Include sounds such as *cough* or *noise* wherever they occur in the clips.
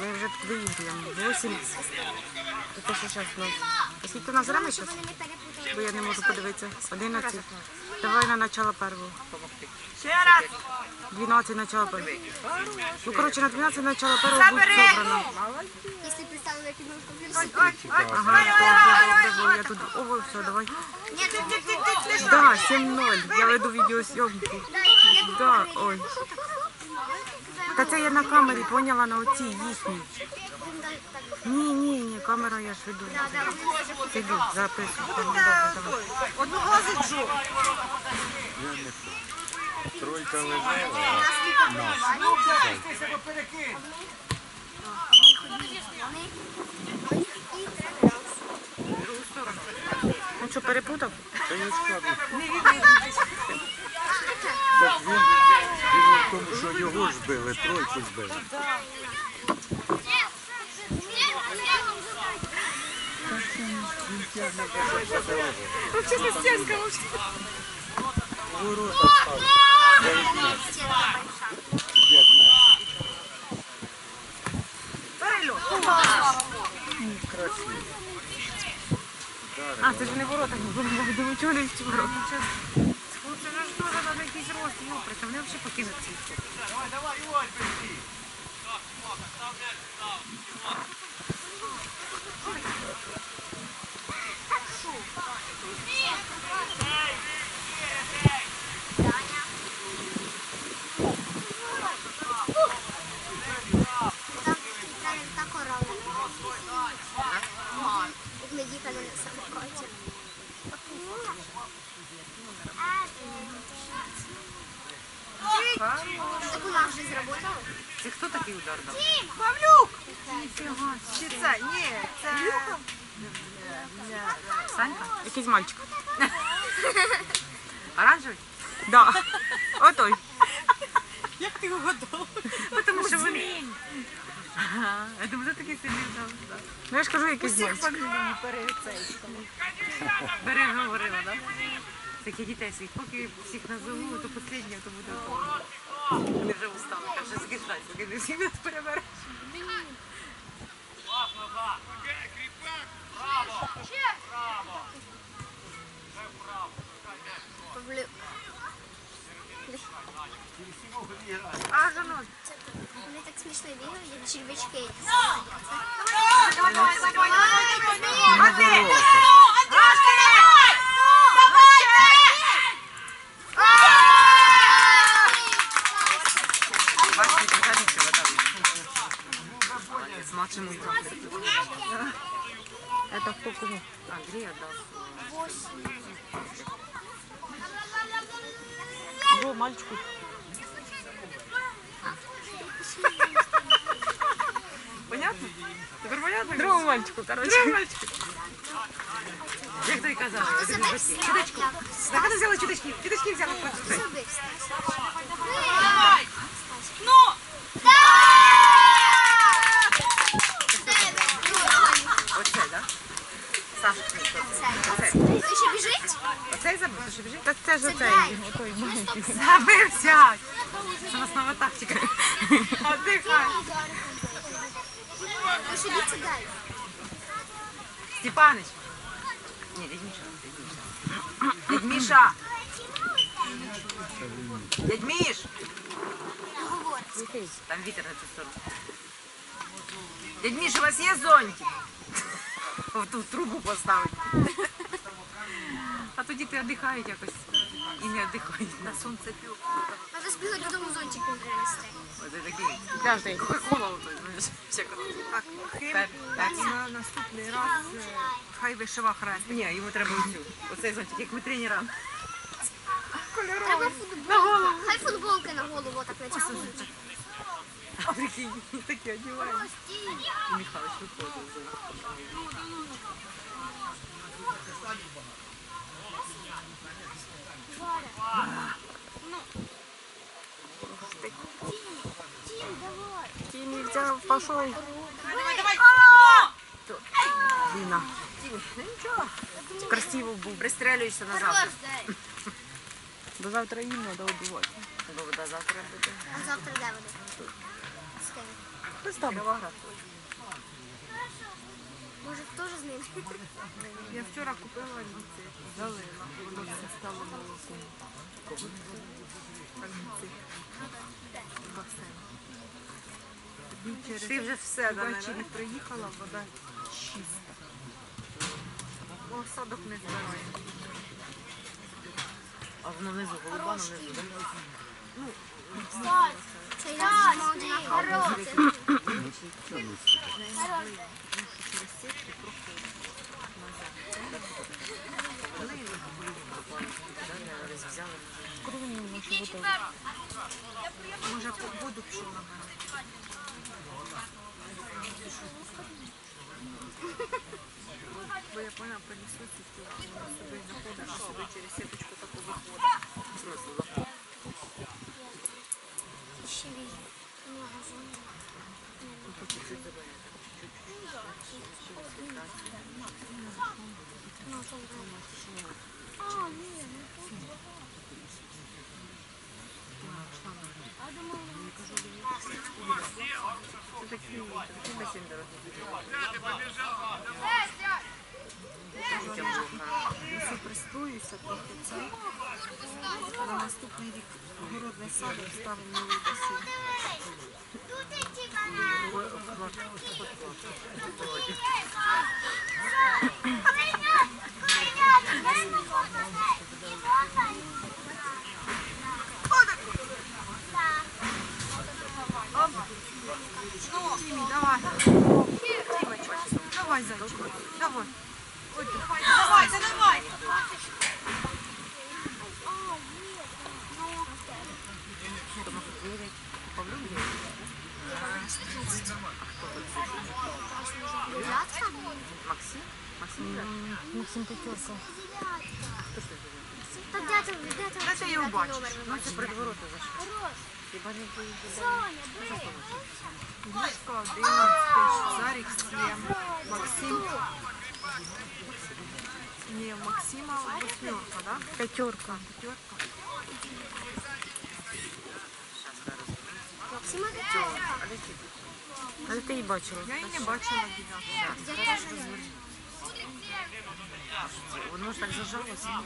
Ми вже виїжджаємо. 8. Це що зараз у нас? Скільки у нас время зараз? Бо я не можу подивитися. 11. Давай на начало першого. Ще раз. 12 начало першого. Ну, коротше, на 12 начало першого буде зібрано. Если представила я киношку плюс. Ой, ой, Ага, добре, добре, я тут... Ого, все, давай. Да, 7-0. Я веду відеосйомку. Да, ой. Та це я на камері поняла на оцій їхній. Ні, ні, ні, камера я ж веду. Сиду, записую. Ага, добре, давай. Одну глазу. Тройка лежала. Ну що, перепутав? Та я ж кажу. Так він тому, що його ж били, тройку збили. А, це ж не ворота, думаю, чого не ворота. Хлопці, ну ж дуже треба якийсь Так, йопри, там вони взагалі покинуть ці. Та корова. Глядіка на самокаті. Так у нас вже зработало? Це хто такий удар дав? Павлюк! Чи це? Ні, це... Санька? Якийсь мальчик. *laughs* Оранжевий? Да. Отой. Як ти готов? Тому що вони... Я думаю, такий сидів там. Ну я ж кажу, якийсь мальчик. фамілії перецей. Бери, говорила, так? Таких дітей своїх, поки всіх назову, то останнє, то буде Вони вже устали, каже, згішайся, поки не всіх нас перебереш. Павлю. А, жено. Це вони так смішно бігають, як червячки. Давай, давай, давай, На ворота. Бачите, Кто кому? Андрей отдал. Восемь. Го, мальчику. Понятно? Теперь понятно? Другому мальчику, короче. Другому мальчику. Як тобі казали? Читачку. Так, а ну взяла читачки. Читачки Саша, оце. Ти ще біжить? Оцей забив, що біжить? Так це ж оцей. Отой маленький. Забився! Це у нас нова тактика. Отдихай. Степаныч. Не, дядь Миша. Дядь Миша. Дядь Миш. Там ветер на цю сторону. Дядь Миш, у вас є зонтик? В ту трубу поставити. А тоді ти віддихають якось і не віддихають. На сонце пів. Треба збігати додому зонтик не принести. Оце такий. Каждый. Кока-кола. Так, на наступний раз е, хай вишива хрест. Ні, йому треба оцю. Оцей зонтик, як ми тренерам. Треба футболка. Хай футболки на голову. А прикинь, такі одягають. І Михайлович виходить. Тінь взяв, пошел. Дина. Красиво був. Пристрелюєшся на завтра. До завтра їм треба убивати. Бо вода завтра буде. А завтра де вони? Хтось там. Може, теж з ним? Я вчора купила ліци, залила, воно все стало молоком. Через Ти вже все до ввечері приїхала, вода чиста. Осадок не збирає. А воно внизу, голуба. Це я можна хороший. Може, по воду пішов набирати. Бо я поняла, пилісосить, то воно собі заходиш, собі через сіточку таку виходить. Ще візьму. Магазин. Ну, що вже? А, не тут. А Це трохи. На наступний рік городний садок ставимо басейн. Тімі, давай. Давай, зайчик. Давай. Ой, давай, давай, давай. Дев'ятка? Максим? Максим, да? Максим Пятерка. Та де ти, де ти? Де ти його бачиш? Ну це перед ворота зайшли. Хорош. Хіба не поїздили? Соня, бий. Дівка 11, Зарік 7, Максим. Ні, Максима восьмерка, да? Пятерка. П'ятерка. Максима п'ятерка. Але ти її бачила. Я її не бачила дев'ятку. Я теж не. Воно ж так зажалося.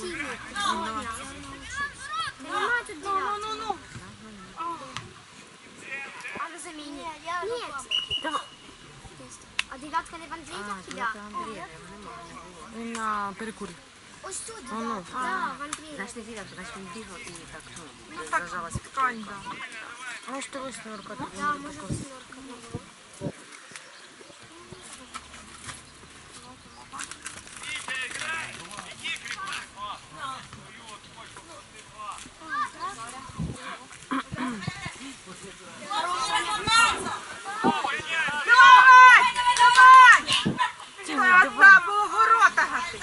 Тімі. Нема тут дев'ятки. Ну, ну, А ви заміні? Ні. Давай. А дев'ятка не в Андрія А, чи це я? Андрія, нема. Він на перекурі. Ось тут Воно. дев'ятка. Так, в Андрія. Значить, не дев'ятка, значить він бігав і так, ну, Ну так, зажалась. ткань, да. Ну що восьмерка тут Да, буде може така. восьмерка була. Давай! Давай! Тімі, Та давай. одна було ворота гати.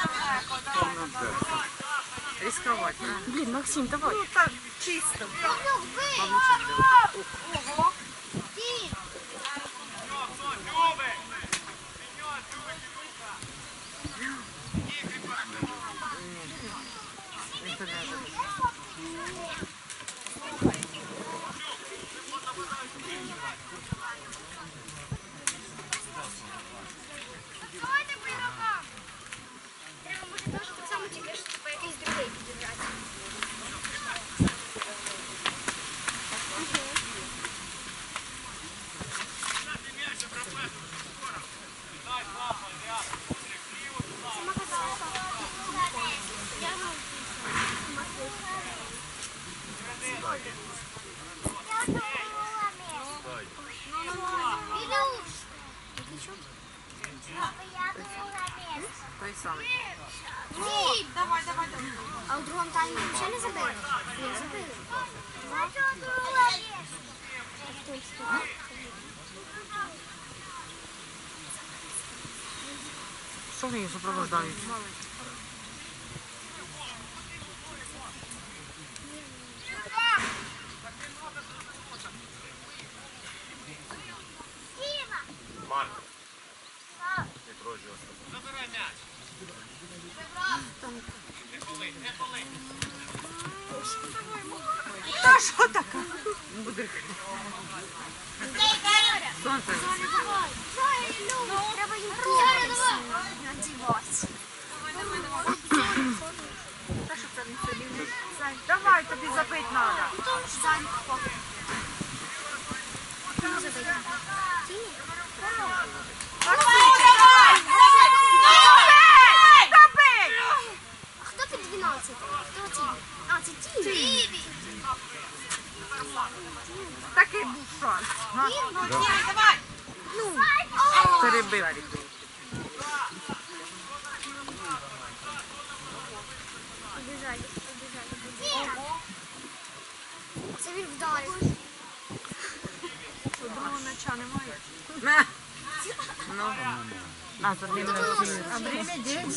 Рисковать, а? Блін, Максим, давай. Ну так, чисто. Павлюк, бий! Павлучик дивись. Ого! Ти! Він туди вже Треба буде теж так само тільки що типу якийсь другий підібрати. Сама казала, що я Ілюш! той самий. Ні! Давай, давай, давай. А у другому таймі взагалі не забили? Ні, забили. Вони її супроводжують? Та що така? буде. Сонце. Треба їм кепки надівати. Та що це не собі не це. Давай, тобі забити треба. Зайку поки. Кому забити? Тіні? А хто під 12? Хто ті? А, це Тіні. Такий був шанс. га? Ну, Перебила. Це. Що другого м'яча немає? На. Ну. А, з одним не А время день.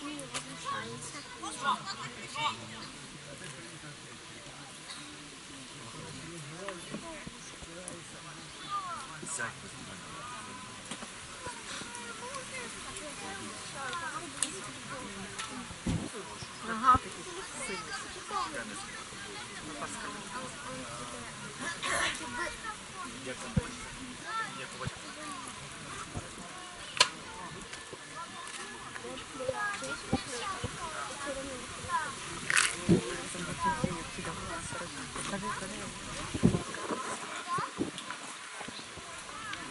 Тіні Ага. Частинку дочки. Сонце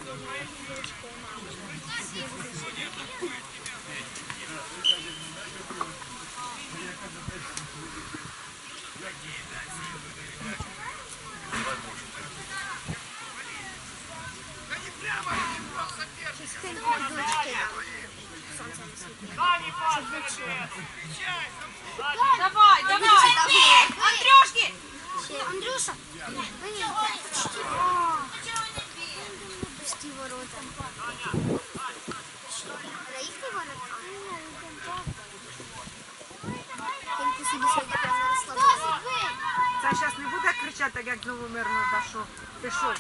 Давай, давай. Андрюшки! Андрюша, Це зараз не буде кричати, як новомирно, та що пішов.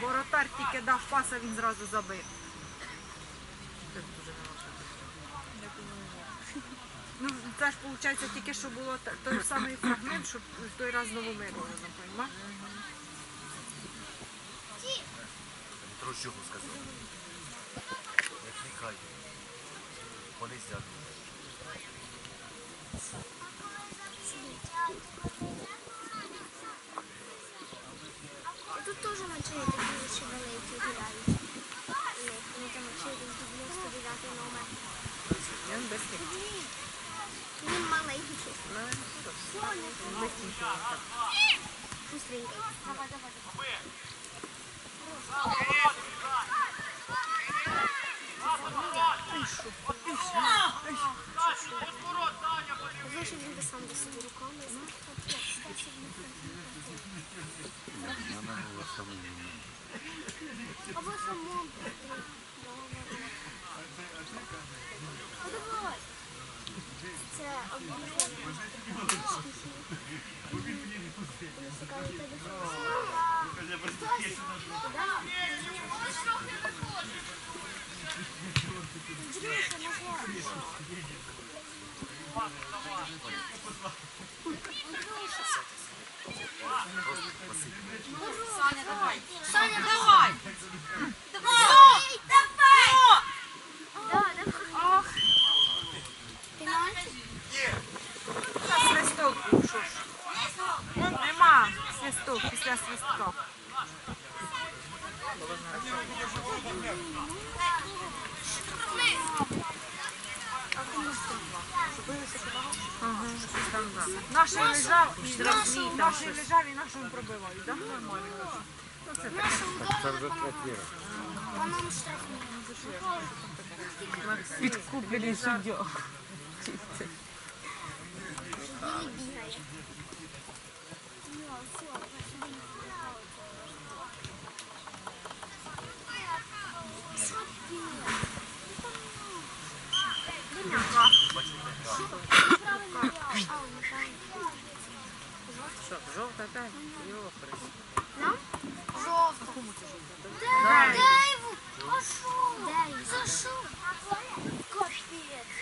Воротар тільки дав паса, він зразу забив. Ну, це ж виходить тільки що було той самий фрагмент, що той раз новомирно, розумієш? Чого сказав? Не тікай. Вони сядуть. Тут теж мочили такі великі гуляють. Вони там мочили 99 номер. Він без них. Він маленький щось. Быстренько. Давай, давай, давай. Знаєш, він би сам до собі руками. Або самому. Саня, давай. Саня, Давай. давай! Давай! Да, давай. Пенальти? Свисток був, що ж. Нема свисток після свистка. Ага, щось там, да. Наший лежав і наший і пробивають, так? Нормально. Це вже. По-моєму, штрафний. Підкуплений суддя. Не бігає. Що, жовта опять? Його. Нам? Жовто. Дай, дай его. Пошел. Дай. Зашел. Капец.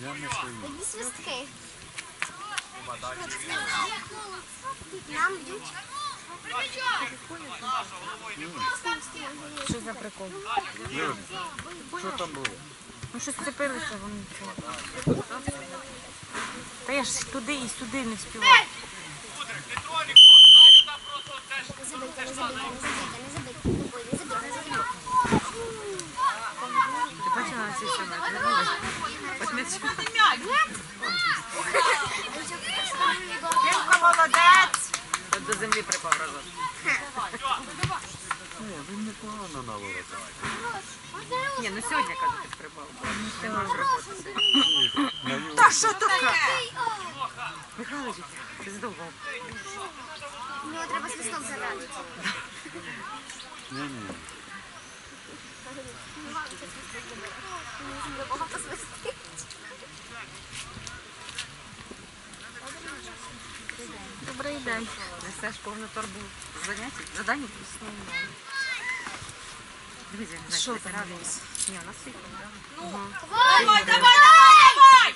Я не свої. Одні свистки. Нам б'ють. Що за прикол? Люди, Що там було? Ну щось цепилися вони. нічого. Та я ж туди і сюди не співаю. Не забийте, не забийте, не забийте, не забийте. Ой, не забийте, не забийте. Ти бачила на цей сьомий? Вернулась. От м'яч. От до землі припав разом. Ні, він непогано на ворота. Ні, ну сьогодні, кажу, ти припав. Ти можеш роботи Та що таке? Михайлович, ти. Мені треба свисток зарадити. Ні, ні. Добрий день. Несеш повну торбу занять, задань? Дивіться, Що там у вас? Ні, у нас да? Давай, давай, давай!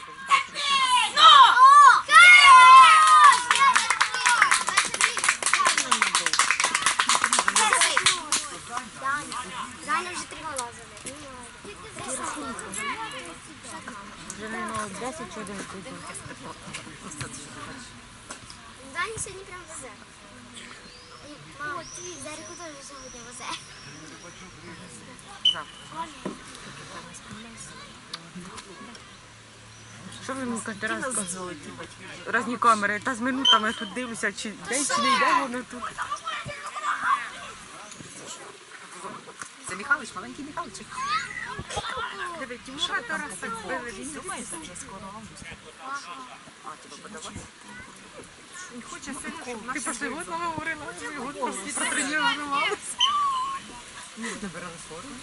Даня вже три гола забив. Вже не 10 чи 11 день. Даня сьогодні прям везе. Що ви мені кожен раз казали? Разні камери, та з минутами я тут дивлюся, чи десь чи не йде воно тут. Це Михайлович, маленький Михайлович. Диви, Тимура Тараса збили, він думає, вже скоро А, тебе подавати? Не хоче сильно, щоб Ти пошли год мама говорила, ми год протренувалися. Ми добирали форму.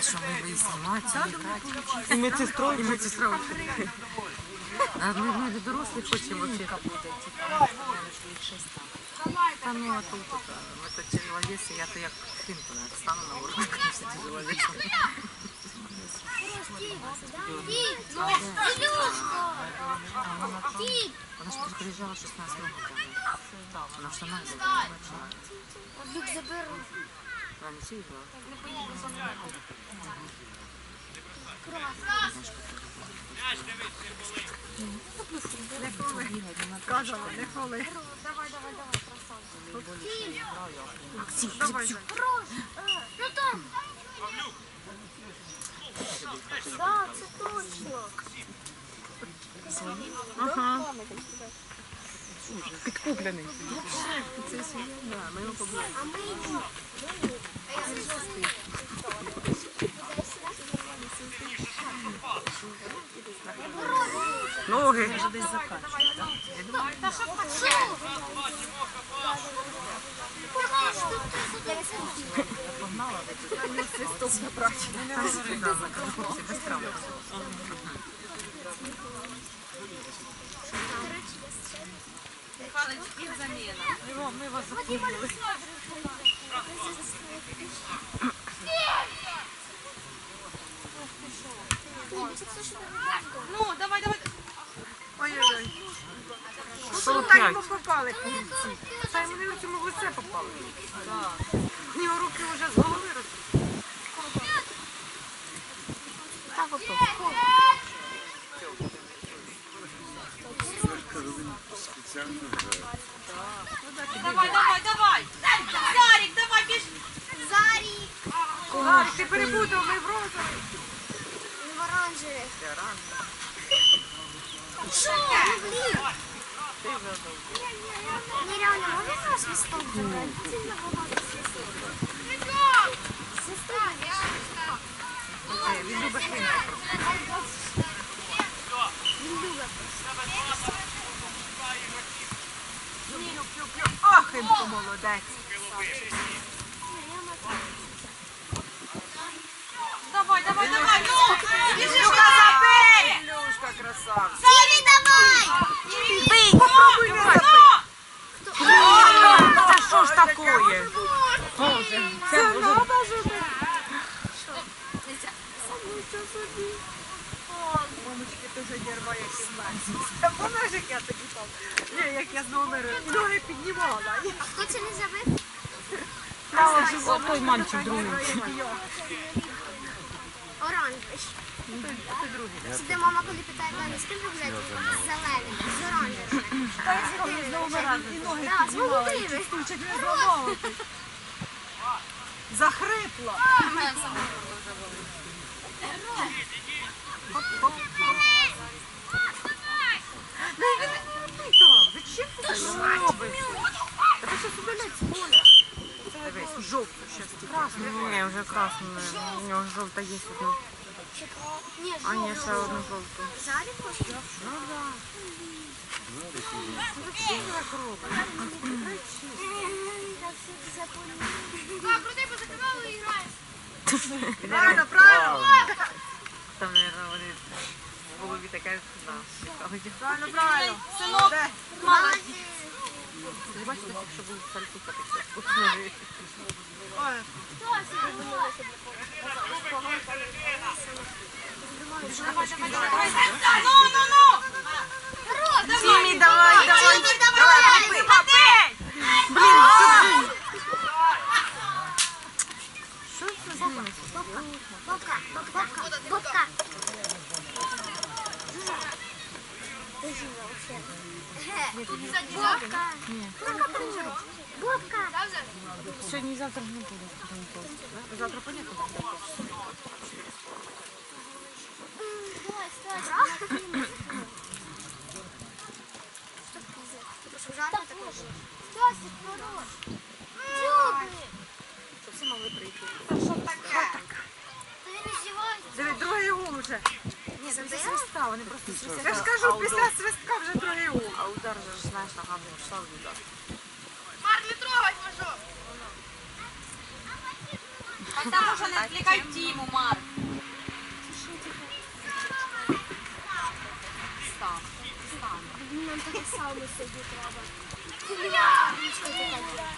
Що ми вийшли, мати, і медсестрою, і медсестрою. А ми, ми дорослі хочемо. Капута, типа, 6 а ну а тут это, ну, это тяжеловес, я-то я к Финтону встану на уровне, *laughs* конечно, тяжеловес. Она же только лежала 16 минут. Она что надо Люк заберу. А, не сильно. Давай, давай, давай, красавчик. Давай. Це точно. Ага. Підкуплений. А ми йдемо. Ноги. Хлопці, без права. Ми вас запомнили. Ну, давай, давай. Ой-ой-ой. Що так йому попали? Та йому не цьому в лице попали. У нього руки вже з голови росли. Так ото. Давай, давай, давай. Ярик, давай, біж. Зарі. Ларі, ти перепутав, ми. В оранжевих. Що? Ну, блін. Нереально, можна на свисток забрати? Сильно багато свисток. Свисток. Він любить хрін. Він любить просто. Ахенко молодець. Сіві, давай! Бий! Попробуй не забий! Та що ж такое? Боже, це треба жити. Мамочки дуже дерва, як і Вона ж як я тоді там. Ні, як я з номера ноги піднімала. Хто це не забив? Ой, мальчик другий. Оранжевий. Де мама, коли питає, Даня, з ким ви гуляєте? З оранжевим. з зламала. Захрипла. Зачем ти робиш? Та ти щось удалять з поля. Дивись, жовту ти красну. Ні, вже красно. У нього жовта є одна. А ні, ще одну жовту. Зарі хочеш? Ну да. А, крутой позакривали і граємо. Правильно, правильно. Там, мабуть, вони в голові таке, да. Правильно, правильно. Синок, Молодець. Ти бачиш, якщо був сальтуха таке, основі. Тімі, давай, давай. Давай. Блін, сюди. Бобка, бобка, бобка. Бобка. Бобка. Сьогодні і завтра не буде. Завтра понятно. Давай, стой. Стасик, хорош. Дюбли. Щоб всі могли прийти. Та він издевается. Дивись, другий гол уже. Ні, це після свистка, вони просто свистять. Я ж кажу, після свистка вже другий гол. А удар же ж знаєш, ногами пішла в удар. Марк, не трогай, можу. Потому що не відвлікай Тіму, Марк. Нам таке саме собі треба. Річка така є.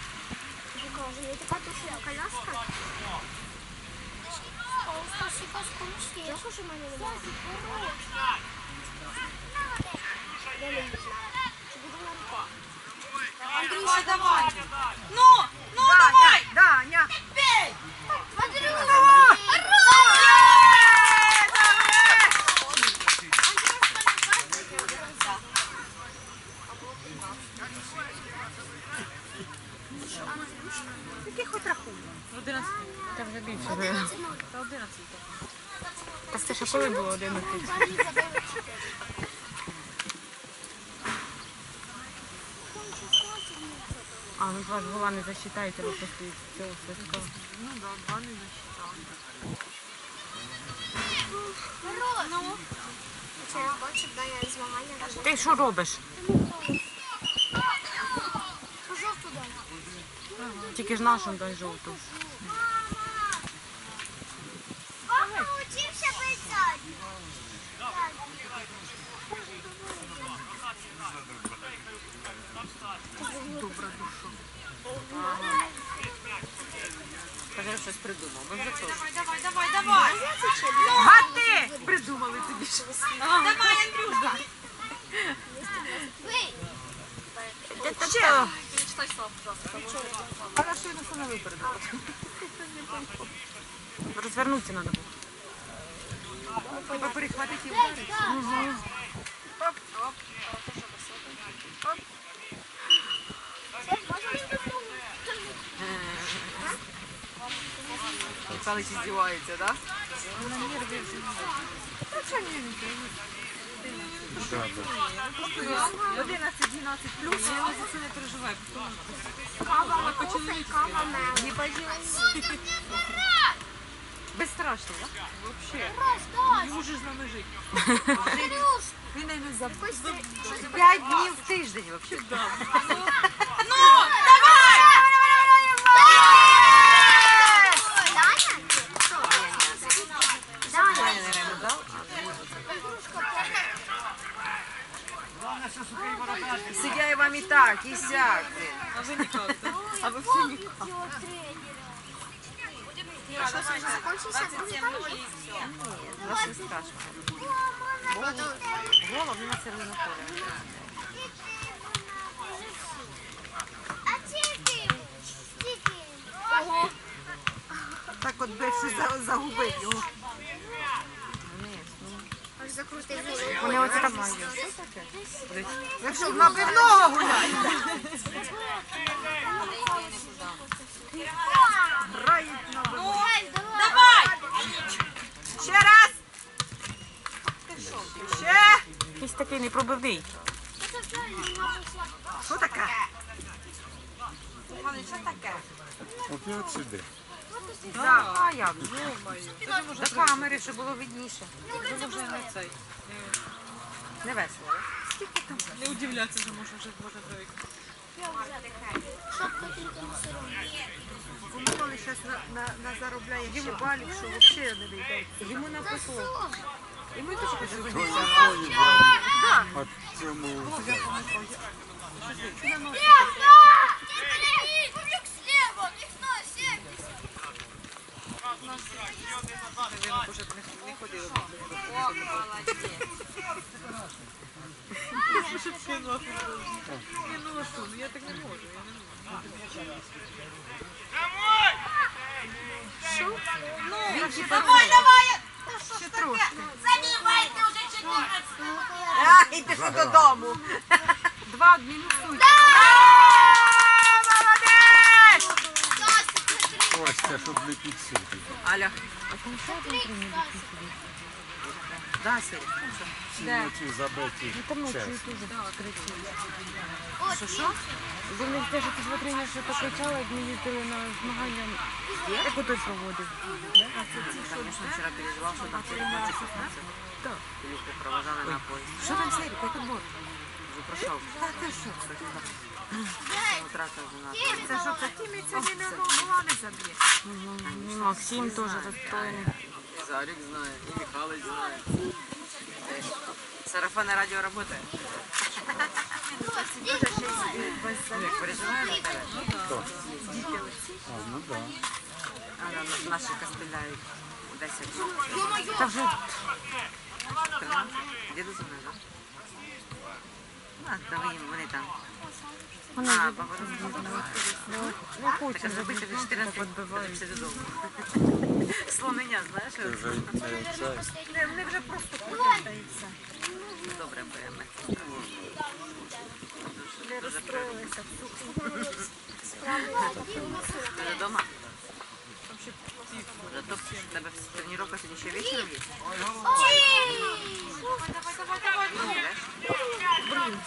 Тобі кажу, не така туша коляска. Андрюша, давай. Ну, ну, давай. Даня. Андрюша! Який хоч рахунок? 11. Та вже більше. вже. Та 11. Так це ще коли було 11? А, ну два ж гола не засчитаєте, ви просто цього свистка. Ну да, два не засчитали. Ну. Через бачив, да, я змагання даже. Ти що робиш? Тільки ж нашим дай жовту. Щось придумав. Ми вже теж. Давай, давай, давай. Гати! Придумали тобі щось. Давай, Андрюшка. Ще. Читай слова, пожалуйста. Але що саме випередила? Розвернутися треба було. Треба перехватити і вдарити. Михайлович здівається, так? Да, да. 11, 12 плюс, я за це не переживаю. Кава кофе і кава мел. Безстрашно, так? Вообще. Стас, Йому ж з нами жити. Андрюш, Він навіть за якось ти щось п'ять днів в тиждень вообще. Даня? Що? Даня. Даня, наверное, дав? Сидя і вам і так, і А ви ніяк, А ви все ніяк. А що це вже закончився? Буде? Вас не страшно. Голову на. А тільки? Тільки. Так от би щось за- загубив його. Вони оце так Якщо на пивного гуляє. Грають на пивного. Давай! Ще раз. Ще. якийсь такий непробивний. Що таке? Опять сюди. А як? До камери, щоб було видніше. Вже не цей. Не весело. Не удивляться, що може вже може привикнути. Воно коли зараз на, на, на заробляє ще балів, що взагалі не вийде. Йому написало. І ми теж хочемо. То законі брали. А цьому Ще трошки. Ідеш додому. Два мінусують. Молодець! Ось це, щоб не підсюди. Аля. Дася, всі ночі забиті. Ну, що, що? Бо в них теж якісь витриня, що покачала, як ми їздили на змагання. Як той проводив? А це вчора переживав, що там Что? Юлька провожала на поезд. Что там, Серик, как отбор? Уже прошел. Да ты что? Це що, Тімі сьогодні не могла не заб'є. Максим теж достойний. Зарік знає, і Михайлович знає. Сарафанне радіо працює. Переживає на тебе? Діти. Наші костеляють. 10. Та вже... Діду за мною, так? А, та ви їм, вони там. А, баба не Так, а хочуть зробити вже 14 відбивають. після додому. Слонення, знаєш? Це вже це, це. Вони вже просто все. Добре беремо. Не розстроїлися. Ти вже вдома? готов. Тебе тренировка сегодня вечера вечером есть? Давай, давай, давай, давай. Блин.